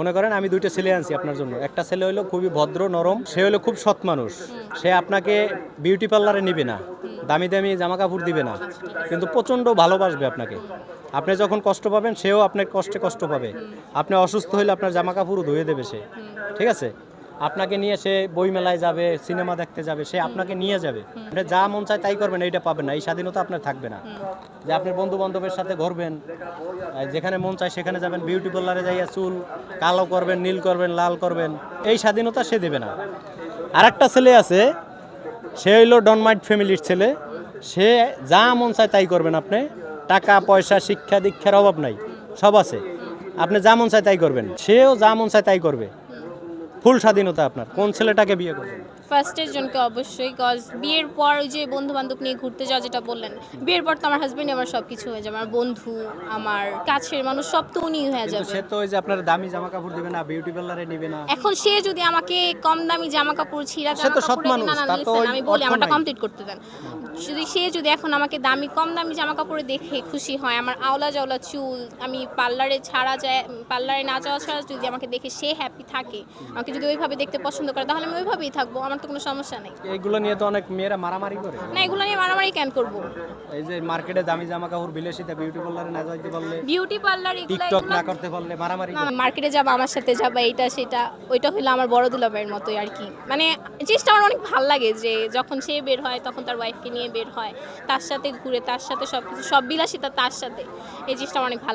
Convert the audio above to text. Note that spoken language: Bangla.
মনে করেন আমি দুইটা ছেলে আনছি আপনার জন্য। একটা ছেলে হলো খুবই ভদ্র, নরম, সে হলো খুব সৎ মানুষ। সে আপনাকে বিউটি পার্লারে নিবে না, দামি দামি জামা কাপড় দিবে না, কিন্তু প্রচণ্ড ভালোবাসবে আপনাকে। আপনি যখন কষ্ট পাবেন, সেও আপনার কষ্টে কষ্ট পাবে। আপনি অসুস্থ হলে আপনার জামা কাপড়ও ধুয়ে দেবে সে। ঠিক আছে? আপনাকে নিয়ে সে বই মেলায় যাবে, সিনেমা দেখতে যাবে, সে আপনাকে নিয়ে যাবে। যা মন চায় তাই করবেন, এইটা পাবেন না, এই স্বাধীনতা আপনার থাকবে না। যে আপনি বন্ধু বান্ধবের সাথে ঘুরবেন যেখানে মন চায় সেখানে যাবেন বিউটি পার্লারে যাইয়া চুল কালো করবেন, নীল করবেন, লাল করবেন, এই স্বাধীনতা সে দেবে না। আর একটা ছেলে আছে, সে হইল ডনমাইট ফ্যামিলির ছেলে। সে যা মন চায় তাই করবেন আপনি, টাকা, পয়সা, শিক্ষা, দীক্ষার অভাব নাই, সব আছে। আপনি যা মন চায় তাই করবেন। সেও যা মন চায় তাই করবে। ফুল স্বাধীনতা আপনার? কোন ছেলেটাকে বিয়ে করবেন ফার্স্টের জনকে অবশ্যই কজ বিয়ের পর ওই যে বন্ধু বান্ধব নিয়ে ঘুরতে যাওয়া যেটা বললেন বিয়ের পর তো আমার হাজবেন্ড আমার সব কিছু হয়ে যাবে আমার বন্ধু আমার কাছের মানুষ সব তো উনি হয়ে যাবে। সে তো ওই যে আপনার দামি জামা কাপড় দিবে না বিউটি পার্লারে নিবে না। এখন সে যদি আমাকে কম দামি জামা কাপড় ছিঁড়া সে তো জামা সৎ কাপড় না না তো আমি বলি আমারটা কমপ্লিট করতে দেন। যদি সে যদি এখন আমাকে দামি কম দামি জামা কাপড়ে দেখে খুশি হয় আমার আওলা জাওলা চুল আমি পার্লারে ছাড়া যায় পার্লারে না যাওয়া ছাড়া যদি আমাকে দেখে সে হ্যাপি থাকে আমাকে যদি ওইভাবে দেখতে পছন্দ করে তাহলে আমি ওইভাবেই থাকব। আমার তো কোনো সমস্যা নেই। এইগুলো নিয়ে তো অনেক মেয়েরা মারামারি করে। না এগুলো নিয়ে মারামারি কেন করব? এই যে মার্কেটে দামি জামা কাপড় বিলাসিতা বিউটি পার্লারে না যাইতে পারলে বিউটি পার্লার এগুলো টিকটক না করতে পারলে মারামারি না মার্কেটে যাব আমার সাথে যাবা এইটা সেটা ওইটা হলো আমার বড় দুলাভাইয়ের মতোই আর কি। মানে জিনিসটা আমার অনেক ভালো লাগে যে যখন সে বের হয় তখন তার ওয়াইফকে নিয়ে বের হয় তার সাথে ঘুরে তার সাথে সব কিছু সব বিলাসিতা তার সাথে। এই জিনিসটা আমার অনেক ভালো লাগে